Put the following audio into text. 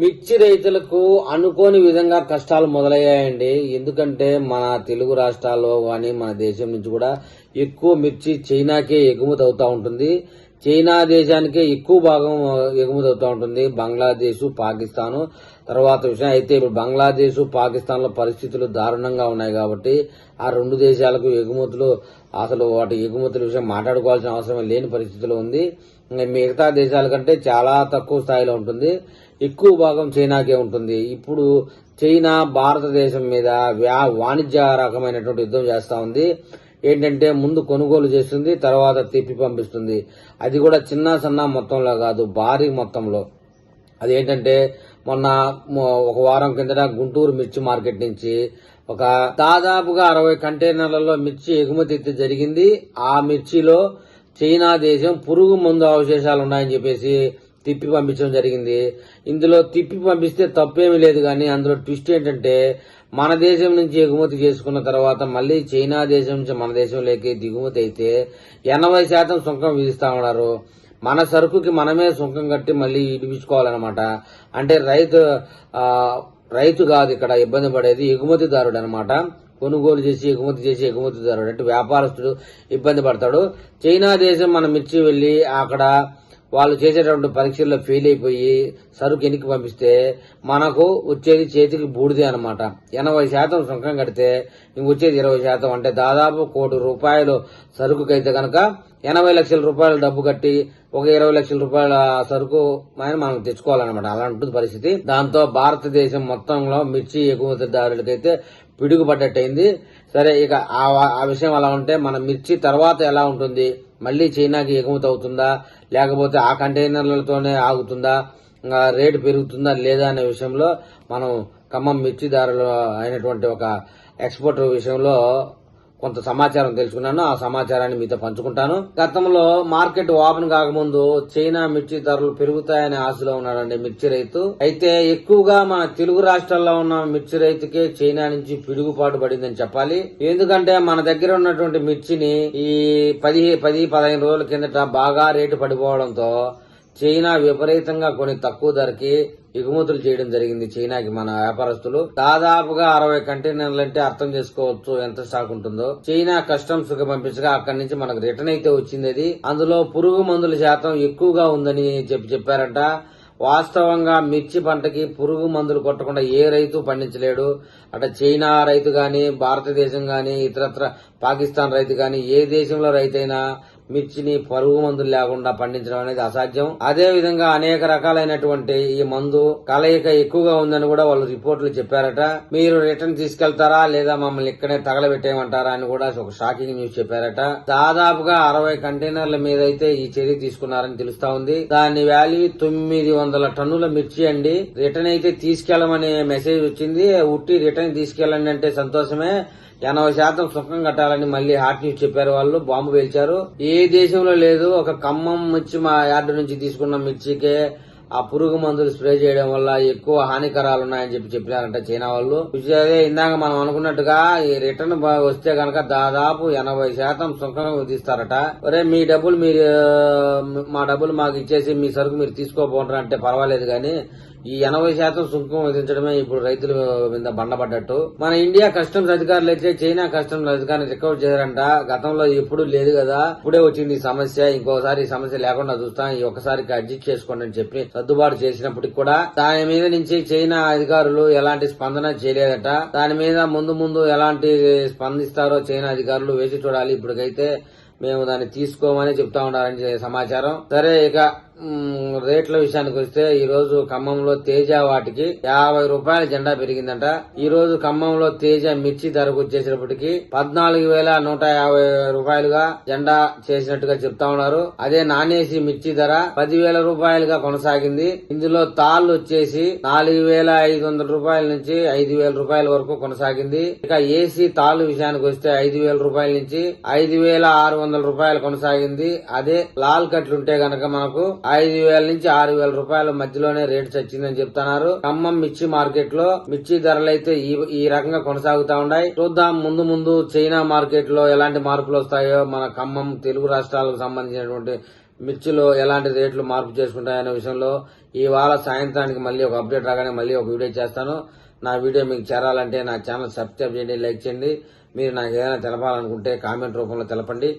మిర్చి రైతులకు అనుకోని విధంగా కష్టాలు మొదలయ్యాయండి. ఎందుకంటే మన తెలుగు రాష్ట్రాల్లో కానీ మన దేశం నుంచి కూడా ఎక్కువ మిర్చి చైనాకే ఎగుమతి అవుతా ఉంటుంది. చైనా దేశానికే ఎక్కువ భాగం ఎగుమతి అవుతా ఉంటుంది. బంగ్లాదేశ్ పాకిస్తాన్. తర్వాత విషయం అయితే ఇప్పుడు బంగ్లాదేశ్ పాకిస్తాన్లో పరిస్థితులు దారుణంగా ఉన్నాయి కాబట్టి ఆ రెండు దేశాలకు ఎగుమతులు అసలు వాటి ఎగుమతుల విషయం మాట్లాడుకోవాల్సిన అవసరం లేని పరిస్థితిలో ఉంది. మిగతా దేశాల కంటే చాలా తక్కువ స్థాయిలో ఉంటుంది. ఎక్కువ భాగం చైనాకే ఉంటుంది. ఇప్పుడు చైనా భారతదేశం మీద వ్యా వాణిజ్య రకమైనటువంటి యుద్ధం చేస్తా ఉంది. ఏంటంటే ముందు కొనుగోలు చేస్తుంది తర్వాత తిప్పి పంపిస్తుంది. అది కూడా చిన్న సన్న మొత్తంలో కాదు భారీ మొత్తంలో. అదేంటంటే మొన్న ఒక వారం కిందట గుంటూరు మిర్చి మార్కెట్ నుంచి ఒక దాదాపుగా అరవై కంటైనర్లలో మిర్చి ఎగుమతి జరిగింది. ఆ మిర్చిలో చైనా దేశం పురుగు మందు అవశేషాలు ఉన్నాయని చెప్పేసి తిప్పి పంపించడం జరిగింది. ఇందులో తిప్పి పంపిస్తే తప్పేమీ లేదు కానీ అందులో ట్విస్ట్ ఏంటంటే మన దేశం నుంచి ఎగుమతి చేసుకున్న తర్వాత మళ్ళీ చైనా దేశం నుంచి మన దేశంలోకి దిగుమతి అయితే ఎనభై శాతం సుంకం విధిస్తా ఉన్నారు. మన సరుకుకి మనమే సుంకం కట్టి మళ్ళీ ఇడిపించుకోవాలన్నమాట. అంటే రైతు రైతు కాదు ఇక్కడ ఇబ్బంది పడేది ఎగుమతిదారుడు అనమాట కొనుగోలు చేసి ఎగుమతి చేసి ఎగుమతిదారుడు అంటే వ్యాపారస్తుడు ఇబ్బంది పడతాడు. చైనా దేశం మన మిర్చి వెళ్ళి అక్కడ వాళ్ళు చేసేటువంటి పరీక్షల్లో ఫెయిల్ అయిపోయి సరుకు వెనక్కి పంపిస్తే మనకు వచ్చేది చేతికి బూడిదే అనమాట ఎనభై శాతం సుంకం కడితే ఇంకొచ్చేది ఇరవై శాతం. అంటే దాదాపు కోటి రూపాయలు సరుకుకైతే కనుక ఎనభై లక్షల రూపాయలు డబ్బు కట్టి ఒక ఇరవై లక్షల రూపాయల సరుకు మనం తెచ్చుకోవాలన్నమాట. అలా ఉంటుంది పరిస్థితి. దాంతో భారతదేశం మొత్తంలో మిర్చి ఎగుమతిదారులకైతే పిడుగుపడ్డట్టయింది. సరే ఇక ఆ ఆ విషయం అలా ఉంటే మన మిర్చి తర్వాత ఎలా ఉంటుంది? మళ్ళీ చైనాకి ఎగుమతి అవుతుందా లేకపోతే ఆ కంటైనర్లతోనే ఆగుతుందా? రేటు పెరుగుతుందా లేదా అనే విషయంలో మనం ఖమ్మం మిర్చిదారులు అయినటువంటి ఒక ఎక్స్పోర్ట్ విషయంలో కొంత సమాచారం తెలుసుకున్నాను ఆ సమాచారాన్ని మీతో పంచుకుంటాను. గతంలో మార్కెట్ ఓపెన్ కాకముందు చైనా మిర్చి ధరలు పెరుగుతాయనే ఆశలో ఉన్నాడండి మిర్చి రైతు. అయితే ఎక్కువగా మన తెలుగు రాష్ట్రాల్లో ఉన్న మిర్చి రైతుకే చైనా నుంచి పిడుగుపాటు పడిందని చెప్పాలి. ఎందుకంటే మన దగ్గర ఉన్నటువంటి మిర్చిని ఈ పది పది పదిహేను రోజుల కిందట బాగా రేటు పడిపోవడంతో చైనా విపరీతంగా కొన్ని తక్కువ ధరకి ఎగుమతులు చేయడం జరిగింది చైనాకి మన వ్యాపారస్తులు. దాదాపుగా అరవై కంటైనర్లు అంటే అర్థం చేసుకోవచ్చు ఎంత స్టాక్ ఉంటుందో. చైనా కస్టమ్స్కి పంపించగా అక్కడి నుంచి మనకు రిటర్న్ అయితే వచ్చింది అది. అందులో పురుగు మందుల శాతం ఎక్కువగా ఉందని చెప్పి చెప్పారంట. వాస్తవంగా మిర్చి పంటకి పురుగు మందులు కొట్టకుండా ఏ రైతు పండించలేడు. అటు చైనా రైతు గాని భారతదేశం గాని ఇతరత్ర పాకిస్తాన్ రైతు గాని ఏ దేశంలో రైతైనా మిర్చిని పరుగు మందులు లేకుండా పండించడం అనేది అసాధ్యం. అదే విధంగా అనేక రకాలైనటువంటి ఈ మందు కలయిక ఎక్కువగా ఉందని కూడా వాళ్ళు రిపోర్ట్లు చెప్పారట. మీరు రిటర్న్ తీసుకెళ్తారా లేదా మమ్మల్ని ఇక్కడే తగలబెట్టేయమంటారా అని కూడా ఒక షాకింగ్ న్యూస్ చెప్పారట. దాదాపుగా అరవై కంటైనర్ల మీద అయితే ఈ చర్య తీసుకున్నారని తెలుస్తా ఉంది. దాని వాల్యూ తొమ్మిది వందల టన్నుల మిర్చి అండి. రిటర్న్ అయితే తీసుకెళ్ళమనే మెసేజ్ వచ్చింది. ఉట్టి రిటర్న్ తీసుకెళ్ళండి అంటే సంతోషమే. ఎనభై శాతం సుఖం కట్టాలని మళ్ళీ హాట్ న్యూస్ చెప్పారు వాళ్ళు. బాంబు పేల్చారు. ఏ దేశంలో లేదు. ఒక ఖమ్మం మిర్చి మా యార్డు నుంచి తీసుకున్న మిర్చికే ఆ పురుగు మందులు స్ప్రే చేయడం వల్ల ఎక్కువ హానికరాలు ఉన్నాయని చెప్పి చెప్పినారంట చైనా వాళ్ళు. అదే ఇందాక మనం అనుకున్నట్టుగా ఈ రిటర్న్ వస్తే గనక దాదాపు ఎనభై శాతం సుంకం విధిస్తారట. ఒరే మీ డబ్బులు మీరు మా డబ్బులు మాకు ఇచ్చేసి మీ సరుకు మీరు తీసుకోపోంటారు అంటే పర్వాలేదు కానీ ఈ ఎనభై శాతం సుంకం విధించడమే ఇప్పుడు రైతుల మీద బండపడ్డట్టు మన ఇండియా కస్టమ్స్ అధికారులు అయితే చైనా కస్టమ్స్ అధికారులు రికవర్ చేశారంట. గతంలో ఎప్పుడు లేదు కదా. ఇప్పుడే వచ్చింది ఈ సమస్య. ఇంకోసారి ఈ సమస్య లేకుండా చూస్తాం. ఈ ఒక్కసారికి అడ్జస్ట్ చేసుకోండి అని చెప్పి సర్దుబాటు చేసినప్పటికి కూడా దాని మీద నుంచి చైనా అధికారులు ఎలాంటి స్పందన చేయలేదట. దాని మీద ముందు ముందు ఎలాంటి స్పందిస్తారో చైనా అధికారులు వేచి చూడాలి. ఇప్పటికైతే మేము దాన్ని తీసుకోమని చెప్తా ఉన్నారని సమాచారం. సరే ఇక రేట్ల విషయానికి వస్తే ఈ రోజు ఖమ్మంలో తేజ వాటికి యాభై రూపాయల జెండా పెరిగిందంట. ఈ రోజు ఖమ్మంలో తేజ మిర్చి ధరకు వచ్చేసినప్పటికి పద్నాలుగు వేల నూట యాభై రూపాయలుగా జెండా చేసినట్టుగా చెప్తా ఉన్నారు. అదే నానేసి మిర్చి ధర పదివేల రూపాయలుగా కొనసాగింది. ఇందులో తాళ్ళు వచ్చేసి నాలుగు వేల ఐదు వందల రూపాయల నుంచి ఐదు వేల రూపాయల వరకు కొనసాగింది. ఇక ఏసీ తాళ్ళు విషయానికి వస్తే ఐదు వేల రూపాయల నుంచి ఐదు వేల ఆరు వందల రూపాయలు కొనసాగింది. అదే లాల్ కట్లు ఉంటే గనక మనకు ఐదు వేల నుంచి ఆరు వేల రూపాయల మధ్యలోనే రేటు చచ్చిందని చెప్తున్నారు. ఖమ్మం మిర్చి మార్కెట్లో మిర్చి ధరలు అయితే ఈ ఈ రకంగా కొనసాగుతా ఉన్నాయి చూద్దాం ముందు ముందు చైనా మార్కెట్లో ఎలాంటి మార్పులు వస్తాయో మన ఖమ్మం తెలుగు రాష్ట్రాలకు సంబంధించినటువంటి మిర్చిలో ఎలాంటి రేట్లు మార్పు చేసుకుంటాయనే విషయంలో ఇవాళ సాయంత్రానికి మళ్ళీ ఒక అప్డేట్ రాగానే మళ్ళీ ఒక వీడియో చేస్తాను. నా వీడియో మీకు చేరాలంటే నా ఛానల్ సబ్స్క్రైబ్ చేయండి లైక్ చేయండి. మీరు నాకు ఏదైనా తెలపాలనుకుంటే కామెంట్ రూపంలో తెలపండి.